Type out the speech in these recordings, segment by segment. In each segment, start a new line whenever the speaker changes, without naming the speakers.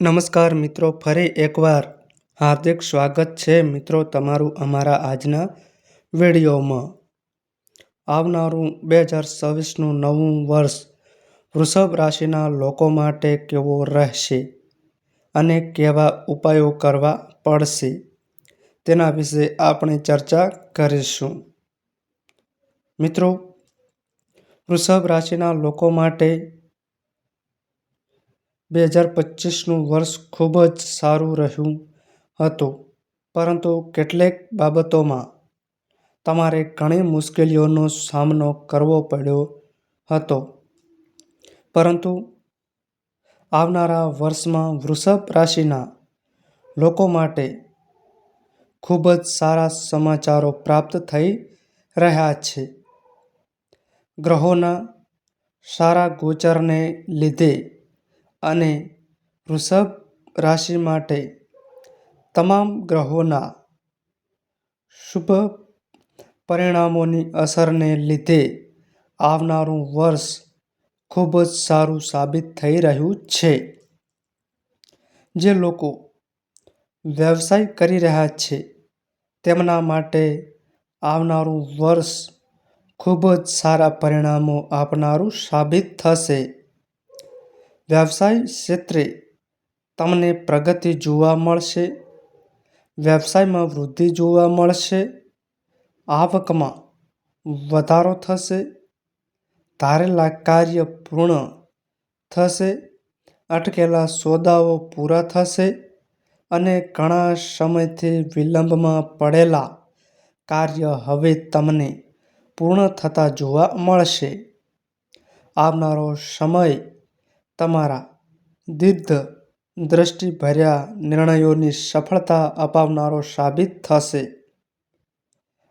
નમસ્કાર મિત્રો, ફરી એકવાર હાર્દિક સ્વાગત છે મિત્રો તમારું અમારા આજના વિડીયોમાં. આવનારું બે હજાર છવ્વીસનું નવું વર્ષ વૃષભ રાશિના લોકો માટે કેવો રહેશે અને કેવા ઉપાયો કરવા પડશે તેના વિશે આપણે ચર્ચા કરીશું. મિત્રો, વૃષભ રાશિના લોકો માટે બે હજાર પચીસનું વર્ષ ખૂબ જ સારું રહ્યું હતું. પરંતુ કેટલીક બાબતોમાં તમારે ઘણી મુશ્કેલીઓનો સામનો કરવો પડ્યો હતો. પરંતુ આવનારા વર્ષમાં વૃષભ રાશિના લોકો માટે ખૂબ જ સારા સમાચારો પ્રાપ્ત થઈ રહ્યા છે. ગ્રહોના સારા ગોચરને લીધે અને વૃષભ રાશિ માટે તમામ ગ્રહોના શુભ પરિણામોની અસરને લીધે આવનારું વર્ષ ખૂબ જ સારું સાબિત થઈ રહ્યું છે. જે લોકો વ્યવસાય કરી રહ્યા છે, તેમના માટે આવનારું વર્ષ ખૂબ જ સારા પરિણામો આપનારું સાબિત થશે. વ્યવસાય ક્ષેત્રે તમને પ્રગતિ જોવા મળશે, વ્યવસાયમાં વૃદ્ધિ જોવા મળશે, આવકમાં વધારો થશે, ધારેલા કાર્ય પૂર્ણ થશે, અટકેલા સોદાઓ પૂરા થશે અને ઘણા સમયથી વિલંબમાં પડેલા કાર્ય હવે તમને પૂર્ણ થતા જોવા મળશે. આવનારો સમય તમારા દીર્ઘ દ્રષ્ટિભર્યા નિર્ણયોની સફળતા અપાવનારો સાબિત થશે.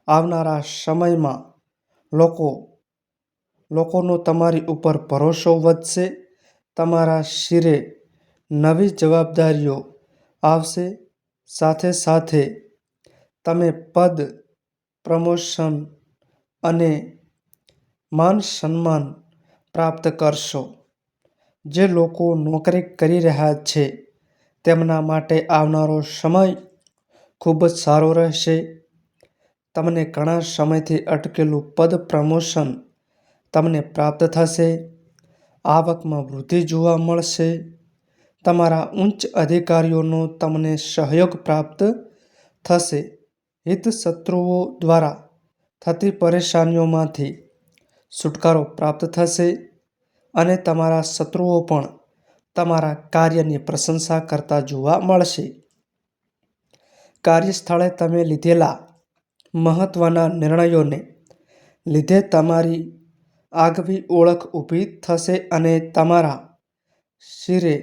આવનારા સમયમાં લોકો, લોકોનો તમારી ઉપર ભરોસો વધશે, તમારા શિરે નવી જવાબદારીઓ આવશે, સાથે સાથે તમે પદ, પ્રમોશન અને માન સન્માન પ્રાપ્ત કરશો. જે લોકો નોકરી કરી રહ્યા છે, તેમના માટે આવનારો સમય ખૂબ જ સારો રહેશે. તમને ઘણા સમયથી અટકેલું પદ પ્રમોશન તમને પ્રાપ્ત થશે. આવકમાં વૃદ્ધિ જોવા મળશે. તમારા ઉચ્ચ અધિકારીઓનો તમને સહયોગ પ્રાપ્ત થશે. હિત શત્રુઓ દ્વારા થતી પરેશાનીઓમાંથી છુટકારો પ્રાપ્ત થશે. અને તમારા શત્રુઓ પણ તમારા કાર્યની પ્રશંસા કરતા જોવા મળશે. કાર્યસ્થળે તમે લીધેલા મહત્વના નિર્ણયોને લીધે તમારી આગવી ઓળખ ઊભી થશે અને તમારા શિરે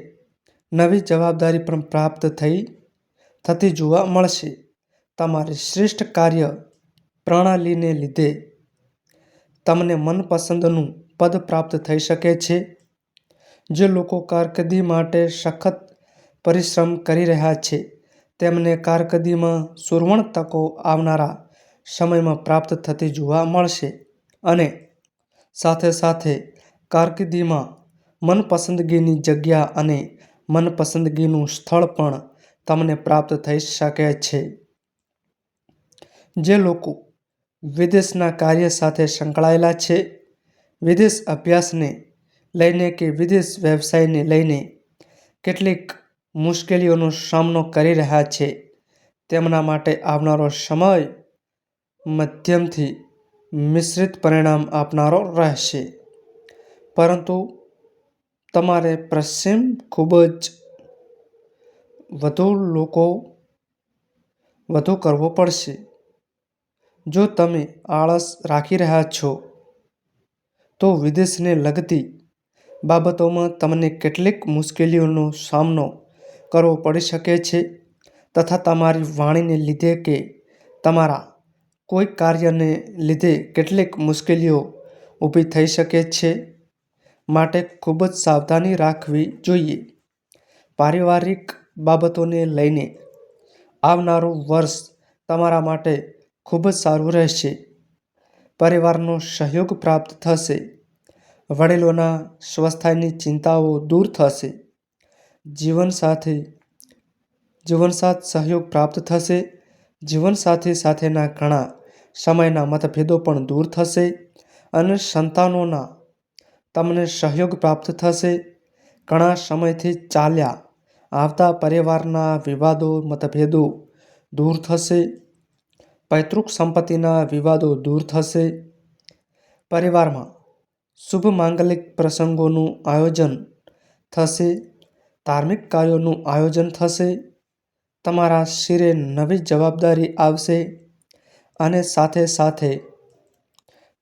નવી જવાબદારી પણ પ્રાપ્ત થઈ, થતી જોવા મળશે. તમારી શ્રેષ્ઠ કાર્ય પ્રણાલીને લીધે તમને મનપસંદનું પદ પ્રાપ્ત થઈ શકે છે. જે લોકો કારકિર્દી માટે સખત પરિશ્રમ કરી રહ્યા છે, તેમને કારકિર્દીમાં સુવર્ણ તકો આવનારા સમયમાં પ્રાપ્ત થતી જોવા મળશે અને સાથે સાથે કારકિર્દીમાં મનપસંદગીની જગ્યા અને મનપસંદગીનું સ્થળ પણ તમને પ્રાપ્ત થઈ શકે છે. જે લોકો વિદેશના કાર્ય સાથે સંકળાયેલા છે વિદેશ અભ્યાસને લઈને કે વિદેશ વ્યવસાયને લઈને કેટલીક મુશ્કેલીઓનો સામનો કરી રહ્યા છે. તેમના માટે આવનારો સમય મધ્યમથી મિશ્રિત પરિણામ આપનારો રહેશે. પરંતુ તમારે પશ્ચિમ ખૂબ જ વધુ લોકો વધુ કરવો પડશે. જો તમે આળસ રાખી રહ્યા છો તો વિદેશને લગતી બાબતોમાં તમને કેટલીક મુશ્કેલીઓનો સામનો કરવો પડી શકે છે તથા તમારી વાણીને લીધે કે તમારા કોઈ કાર્યને લીધે કેટલીક મુશ્કેલીઓ ઊભી થઈ શકે છે માટે ખૂબ જ સાવધાની રાખવી જોઈએ. પારિવારિક બાબતોને લઈને આવનારું વર્ષ તમારા માટે ખૂબ જ સારું રહેશે. પરિવારનો સહયોગ પ્રાપ્ત થશે. વડીલોના સ્વાસ્થ્યની ચિંતાઓ દૂર થશે. જીવનસાથી જીવનસાથ સહયોગ પ્રાપ્ત થશે. જીવનસાથી સાથેના ઘણા સમયના મતભેદો પણ દૂર થશે અને સંતાનોના તમને સહયોગ પ્રાપ્ત થશે. ઘણા સમયથી ચાલ્યા આવતા પરિવારના વિવાદો, મતભેદો દૂર થશે. પૈતૃક સંપત્તિના વિવાદો દૂર થશે. પરિવારમાં શુભ માંગલિક પ્રસંગોનું આયોજન થશે. ધાર્મિક કાર્યોનું આયોજન થશે. તમારા શિરે નવી જવાબદારી આવશે અને સાથે સાથે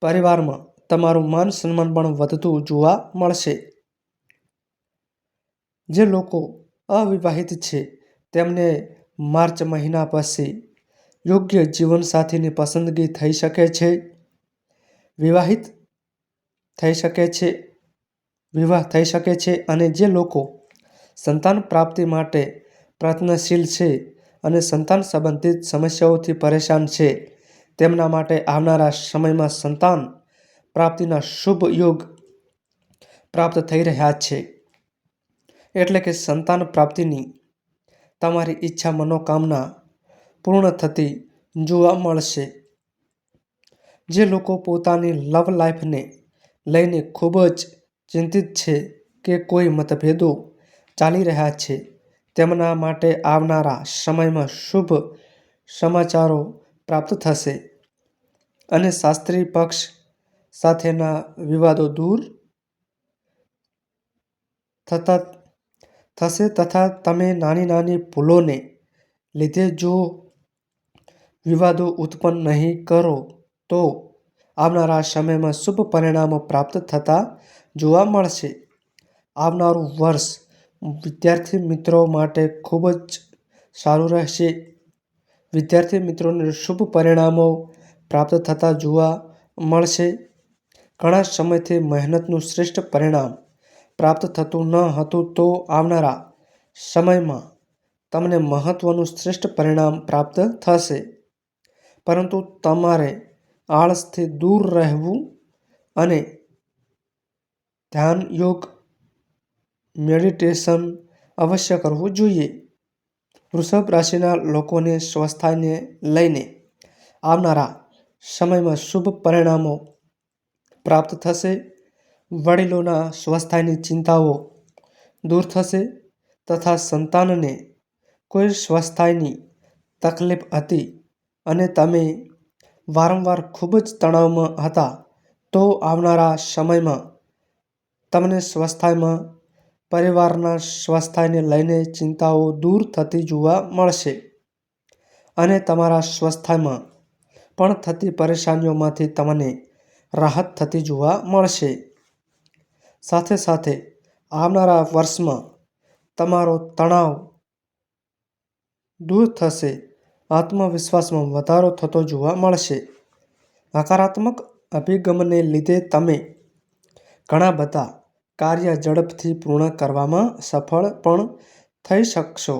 પરિવારમાં તમારું માન સન્માન પણ વધતું જોવા મળશે. જે લોકો અવિવાહિત છે, તેમને માર્ચ મહિના પછી યોગ્ય જીવનસાથીની પસંદગી થઈ શકે છે. વિવાહિત થઈ શકે છે. વિવાહ થઈ શકે છે અને જે લોકો સંતાન પ્રાપ્તિ માટે પ્રયત્નશીલ છે અને સંતાન સંબંધિત સમસ્યાઓથી પરેશાન છે, તેમના માટે આવનારા સમયમાં સંતાન પ્રાપ્તિના શુભ યોગ પ્રાપ્ત થઈ રહ્યા છે. એટલે કે સંતાન પ્રાપ્તિની તમારી ઈચ્છા, મનોકામના પૂર્ણ થતી જોવા મળશે. જે લોકો પોતાની લવ લાઈફને લઈને ખૂબ જ ચિંતિત છે કે કોઈ મતભેદો ચાલી રહ્યા છે, તેમના માટે આવનારા સમયમાં શુભ સમાચારો પ્રાપ્ત થશે અને શાસ્ત્રી પક્ષ સાથેના વિવાદો દૂર થતા, થશે તથા તમે નાની નાની ભૂલોને લીધે જો વિવાદો ઉત્પન્ન નહીં કરો, તો આવનારા સમયમાં શુભ પરિણામો પ્રાપ્ત થતા જોવા મળશે. આવનારું વર્ષ વિદ્યાર્થી મિત્રો માટે ખૂબ જ સારું રહેશે. વિદ્યાર્થી મિત્રોને શુભ પરિણામો પ્રાપ્ત થતા જોવા મળશે. ઘણા સમયથી મહેનતનું શ્રેષ્ઠ પરિણામ પ્રાપ્ત થતું ન હતું તો આવનારા સમયમાં તમને મહત્ત્વનું શ્રેષ્ઠ પરિણામ પ્રાપ્ત થશે. પરંતુ તમારે આળસથી દૂર રહેવું અને ધ્યાન યોગ મેડિટેશન અવશ્ય કરવું જોઈએ. વૃષભ રાશિના લોકોને સ્વસ્થાને લઈને આવનારા સમયમાં શુભ પરિણામો પ્રાપ્ત થશે. વડીલોના સ્વસ્થાની ચિંતાઓ દૂર થશે તથા સંતાનને કોઈ સ્વસ્થાની તકલીફ હતી અને તમે વારંવાર ખૂબ જ તણાવમાં હતા, તો આવનારા સમયમાં તમને સ્વાસ્થ્યમાં પરિવારના સ્વાસ્થ્યને લઈને ચિંતાઓ દૂર થતી જોવા મળશે. અને તમારા સ્વાસ્થ્યમાં પણ થતી પરેશાનીઓમાંથી તમને રાહત થતી જોવા મળશે. સાથે સાથે આવનારા વર્ષમાં તમારો તણાવ દૂર થશે. આત્મવિશ્વાસમાં વધારો થતો જોવા મળશે. હકારાત્મક અભિગમને લીધે તમે ઘણા બધા કાર્ય ઝડપથી પૂર્ણ કરવામાં સફળ પણ થઈ શકશો.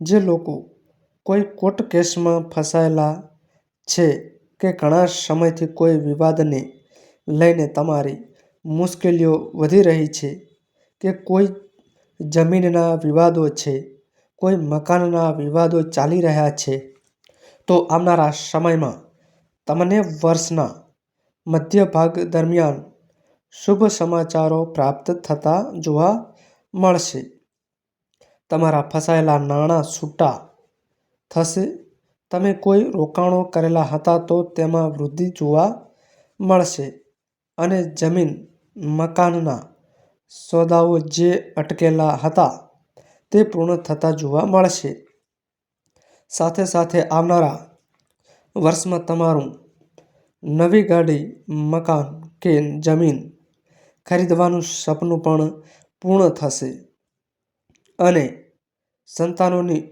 જે લોકો કોઈ કોર્ટ કેસમાં ફસાયેલા છે કે ઘણા સમયથી કોઈ વિવાદને લઈને તમારી મુશ્કેલીઓ વધી રહી છે કે કોઈ જમીનના વિવાદો છે કોઈ મકાનના વિવાદો ચાલી રહ્યા છે, તો આવનારા સમયમાં તમને વર્ષના મધ્ય ભાગ દરમિયાન શુભ સમાચારો પ્રાપ્ત થતા જોવા મળશે. તમારા ફસાયેલા નાણાં છૂટા થશે. તમે કોઈ રોકાણો કરેલા હતા તો તેમાં વૃદ્ધિ જોવા મળશે અને જમીન મકાનના સોદાઓ જે અટકેલા હતા તે પૂર્ણ થતા જોવા મળશે. સાથે સાથે આવનારા વર્ષમાં તમારું નવી ગાડી, મકાન કે જમીન ખરીદવાનું સપનું પણ પૂર્ણ થશે અને સંતાનોની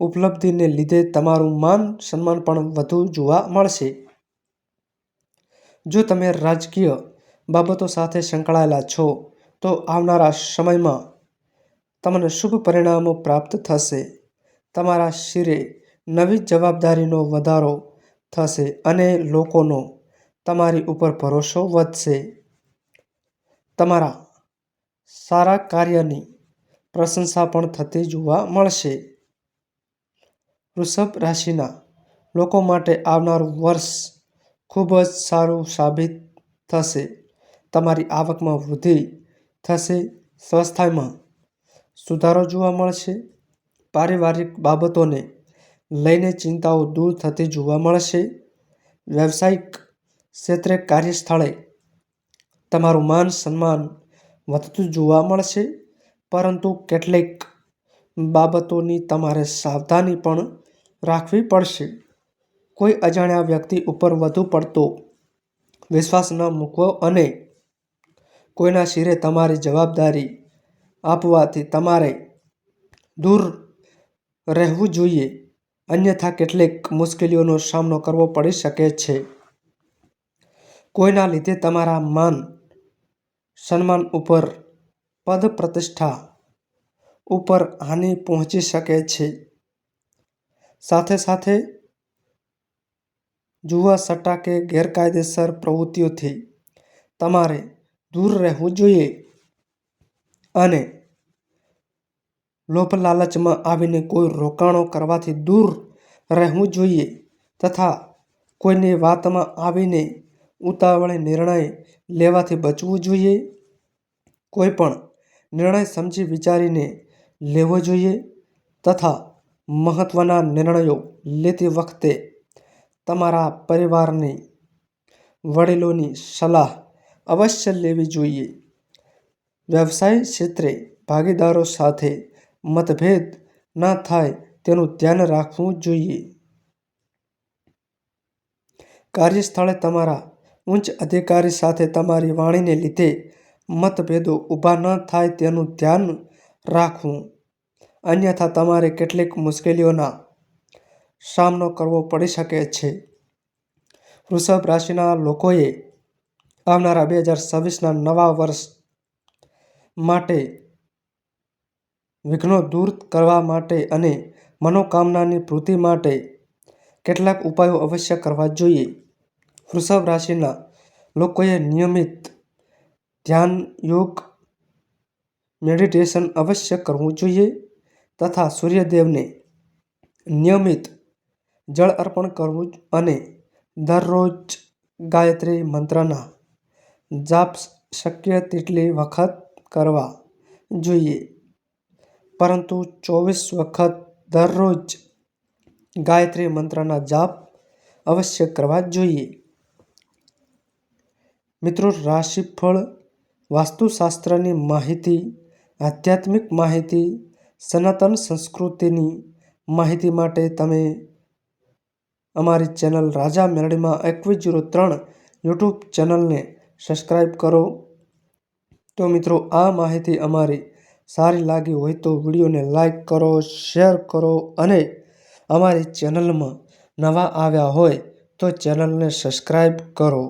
ઉપલબ્ધિને લીધે તમારું માન સન્માન પણ વધુ જોવા મળશે. જો તમે રાજકીય બાબતો સાથે સંકળાયેલા છો, તો આવનારા સમયમાં તમને શુભ પરિણામો પ્રાપ્ત થશે. તમારા શિરે નવી જવાબદારીનો વધારો થશે અને લોકોનો તમારી ઉપર ભરોસો વધશે. તમારા સારા કાર્યની પ્રશંસા પણ થતી જોવા મળશે. વૃષભ રાશિના લોકો માટે આવનારું વર્ષ ખૂબ જ સારું સાબિત થશે. તમારી આવકમાં વૃદ્ધિ થશે. સ્વાસ્થ્યમાં સુધારો જોવા મળશે. પારિવારિક બાબતોને લઈને ચિંતાઓ દૂર થતી જોવા મળશે. વ્યવસાયિક ક્ષેત્રે કાર્યસ્થળે તમારું માન સન્માન વધતું જોવા મળશે. પરંતુ કેટલીક બાબતોની તમારે સાવધાની પણ રાખવી પડશે. કોઈ અજાણ્યા વ્યક્તિ ઉપર વધુ પડતો વિશ્વાસ ન મૂકવો અને કોઈના શિરે તમારી જવાબદારી આપવાથી તમારે દૂર રહેવું જોઈએ. અન્યથા કેટલીક મુશ્કેલીઓનો સામનો કરવો પડી શકે છે. કોઈના લીધે તમારા માન, સન્માન ઉપર પદ પ્રતિષ્ઠા ઉપર હાનિ પહોંચી શકે છે. સાથે સાથે જુવા સટ્ટા કે ગેરકાયદેસર પ્રવૃત્તિઓથી તમારે દૂર રહેવું જોઈએ. અને લોભ લાલચમાં આવીને કોઈ રોકાણો કરવાથી દૂર રહેવું જોઈએ તથા કોઈની વાતમાં આવીને ઉતાવળે નિર્ણય લેવાથી બચવું જોઈએ. કોઈ પણ નિર્ણય સમજી વિચારીને લેવો જોઈએ તથા મહત્ત્વના નિર્ણયો લેતી વખતે તમારા પરિવારની વડીલોની સલાહ અવશ્ય લેવી જોઈએ. વ્યવસાય ક્ષેત્રે ભાગીદારો સાથે મતભેદ ન થાય તેનું ધ્યાન રાખવું જોઈએ. કાર્યસ્થળે તમારા ઉચ્ચ અધિકારી સાથે તમારી વાણીને લીધે મતભેદો ઊભા ન થાય તેનું ધ્યાન રાખવું. અન્યથા તમારે કેટલીક મુશ્કેલીઓના સામનો કરવો પડી શકે છે. વૃષભ રાશિના લોકોએ આવનારા બે હજાર છવ્વીસના નવા વર્ષ માટે વિઘ્નો દૂર કરવા માટે અને મનોકામનાની પૂર્તિ માટે કેટલાક ઉપાયો અવશ્ય કરવા જોઈએ. વૃષભ રાશિના લોકોએ નિયમિત ધ્યાન, યોગ, મેડિટેશન અવશ્ય કરવું જોઈએ તથા સૂર્યદેવને નિયમિત જળ અર્પણ કરવું અને દરરોજ ગાયત્રી મંત્રના જાપ શક્ય તેટલી વખત કરવા જોઈએ. પરંતુ ચોવીસ વખત દરરોજ ગાયત્રી મંત્રના જાપ અવશ્ય કરવા જોઈએ. મિત્રો, રાશિફળ વાસ્તુશાસ્ત્રની માહિતી, આધ્યાત્મિક માહિતી, સનાતન સંસ્કૃતિની માહિતી માટે તમે અમારી ચેનલ રાજા મેલડીમાં એકવીસ જીરો ત્રણ યુટ્યુબ ચેનલને સબસ્ક્રાઈબ કરો. તો મિત્રો, આ માહિતી અમારી સારી લાગી હોય તો વિડીયોને લાઈક કરો, શેર કરો અને અમારી ચેનલમાં નવા આવ્યા હોય તો ચેનલને સબસ્ક્રાઈબ કરો.